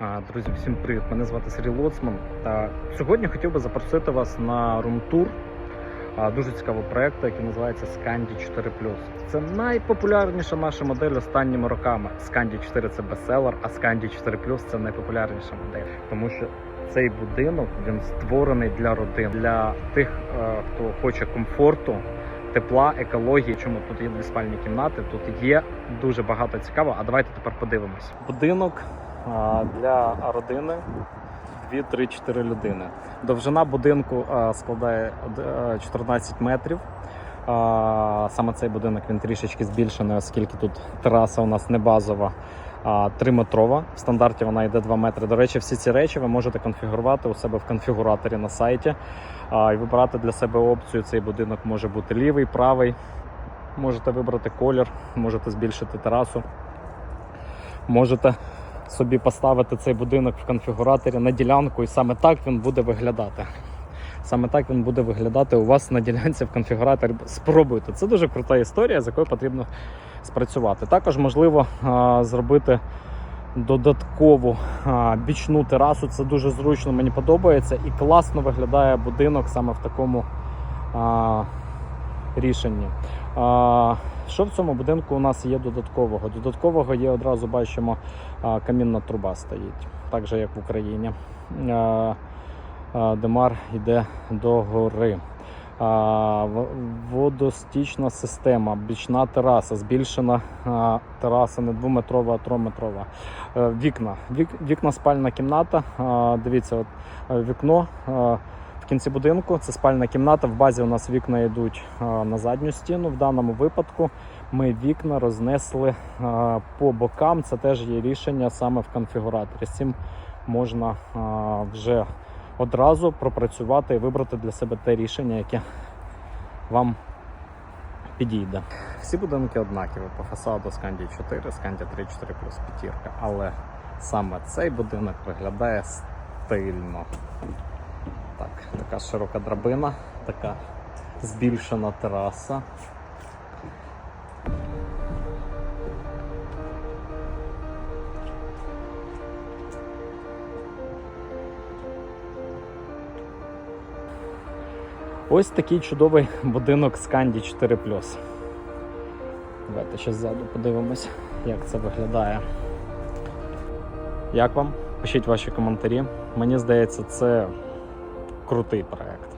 Друзі, всім привіт! Мене звати Сергій Лоцман. Сьогодні хотів би запросити вас на румтур дуже цікавого проекту, який називається Scandi 4 Це найпопулярніша наша модель останніми роками. Scandi 4 це бестселер, а Scandi 4 це найпопулярніша модель. Тому що цей будинок він створений для родин, для тих, е, хто хоче комфорту. Тепла, екології, чому тут є дві спальні кімнати, тут є дуже багато цікавого. А давайте тепер подивимось. Будинок для родини 2-3-4 людини. Довжина будинку складає е, 14 метрів. Саме цей будинок він трішечки збільшений, оскільки тут тераса у нас не базова, а 3 метрова. В стандарті вона йде 2 метри. До речі, всі ці речі ви можете конфігурувати у себе в конфігураторі на сайті і вибирати для себе опцію. Цей будинок може бути лівий, правий. Можете вибрати колір, можете збільшити терасу. Можете собі поставити цей будинок в конфігураторі на ділянку, і саме так він буде виглядати. Саме так він буде виглядати у вас на ділянці в конфігураторі. Спробуйте. Це дуже крута історія, з якою потрібно спрацювати. Також можливо зробити додаткову бічну терасу. Це дуже зручно, мені подобається і класно виглядає будинок саме в такому рішенні. А, що в цьому будинку у нас є додаткового? Додаткового є одразу бачимо а, камінна труба стоїть, так же як в Україні. А, а, Демар йде до гори. А, водостічна система, бічна тераса, збільшена а, тераса не двометрова, а трометрова. Е, Вікна. Вік, вікна спальна кімната. А, Дивіться, от, вікно е, в кінці будинку. Це спальна кімната. В базі у нас вікна йдуть на задню стіну. В даному випадку ми вікна рознесли по бокам. Це теж є рішення саме в конфігураторі. З цим можна вже одразу пропрацювати і вибрати для себе те рішення, яке вам підійде. Всі будинки однакові по фасаду Сканді 4, Сканді 3, 4 плюс п'ятірка, але саме цей будинок виглядає стильно. Так, така широка драбина, така збільшена тераса. Ось такий чудовий будинок Сканді 4 Давайте ще ззаду подивимось, як це виглядає. Як вам? Пишіть ваші коментарі. Мені здається, це крутий проект.